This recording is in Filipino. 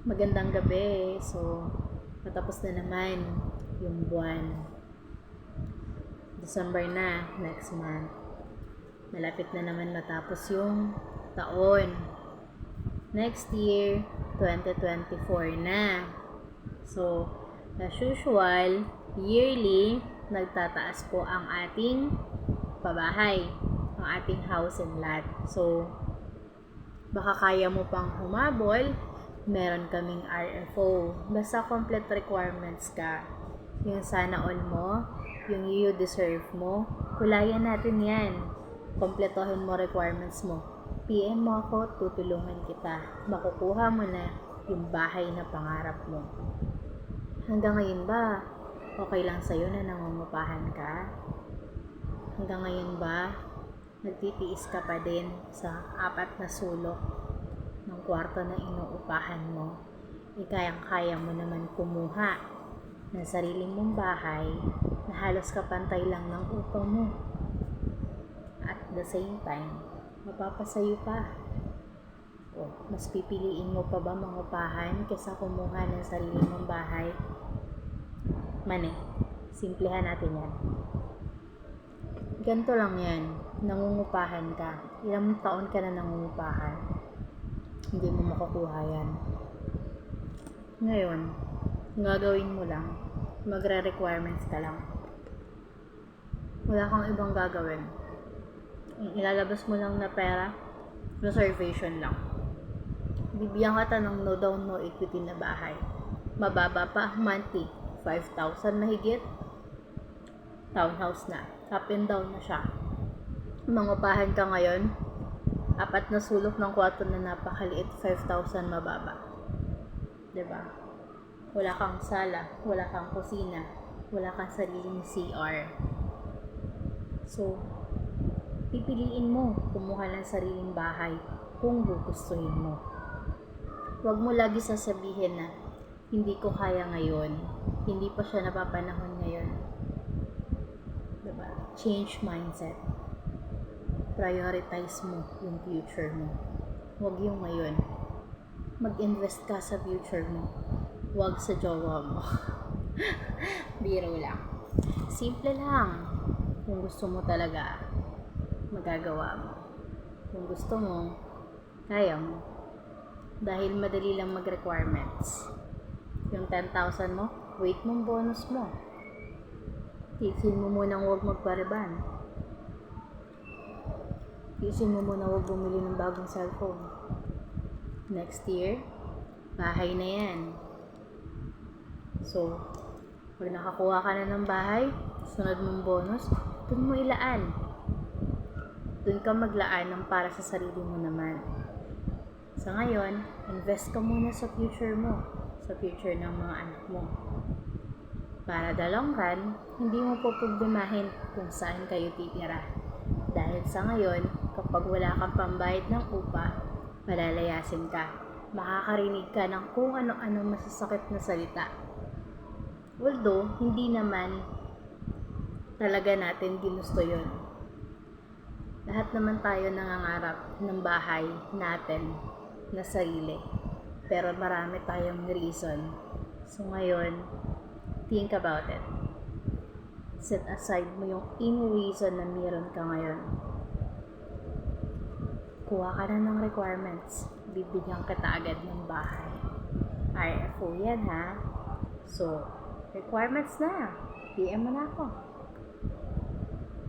Magandang gabi. So, patapos na naman yung buwan. December na, next month. Malapit na naman matapos yung taon. Next year, 2024 na. So, as usual, yearly, nagtataas po ang ating pabahay, ang ating house and lot. So, baka kaya mo pang humabol, meron kaming RFO. Basta complete requirements ka. Yung sana all mo, yung you deserve mo, kulayan natin yan. Kompletohin mo requirements mo. PM mo ako, tutulungan kita. Makukuha mo na yung bahay na pangarap mo. Hanggang ngayon ba, okay lang sa'yo na nangungupahan ka? Hanggang ngayon ba, nagtitiis ka pa din sa apat na sulok ng kwarto na inuupahan mo? E kayang-kaya mo naman kumuha ng sarili mong bahay na halos kapantay lang ng upa mo. At the same time, mapapasayo pa. O, mas pipiliin mo pa ba mangupahan kaysa kumuha ng sarili mong bahay? Mane, simplihan natin yan. Ganito lang yan. Nangungupahan ka. Ilang taon ka na nangungupahan. Hindi mo makukuha yan. Ngayon, gagawin mo lang, magre-requirements ka lang. Wala kang ibang gagawin. Ilalabas mo lang na pera, reservation lang. Bibigyan ka ng no down, no equity na bahay. Mababa pa, monthly. 5,000 mahigit. Townhouse na. Up and down na siya. Mangupahan ka ngayon, apat na sulok ng kwarto na napakaliit, 5,000 mababa. ba? Wala kang sala, wala kang kusina, wala kang sariling CR. So, pipiliin mo kumuha ng sariling bahay kung gugustuhin mo. Huwag mo lagi sasabihin na hindi ko kaya ngayon, hindi pa siya napapanahon ngayon. Diba? Change mindset. Prioritize mo yung future mo. Huwag yung ngayon. Mag-invest ka sa future mo. Huwag sa jowa mo. Biro lang. Simple lang. Kung gusto mo talaga, magagawa mo. Kung gusto mo, kaya mo. Dahil madali lang mag-requirements. Yung 10,000 mo, wait mong bonus mo. Tiisin mo munang huwag magpariban. Tiisin mo muna huwag bumili ng bagong cellphone. Next year, bahay na yan. So, pag nakakuha ka na ng bahay, sunod mong bonus, dun mo ilaan. Dun ka maglaan ng para sa sarili mo naman. Sa ngayon, invest ka muna sa future mo, sa future ng mga anak mo. Para the long run, hindi mo po kung saan kayo titira. Dahil sa ngayon, kapag wala kang pambayad ng upa, malalayasin ka. Makakarinig ka ng kung ano-ano masasakit na salita. Although, hindi naman talaga natin ginusto yon. Lahat naman tayo nangangarap ng bahay natin na sarili. Pero marami tayong reason. So ngayon, think about it. Set aside mo yung any reason na meron ka ngayon. Kuha ka na ng requirements. Bibigyan kita agad ng bahay. RFO yan ha. So, requirements na. PM mo na ako.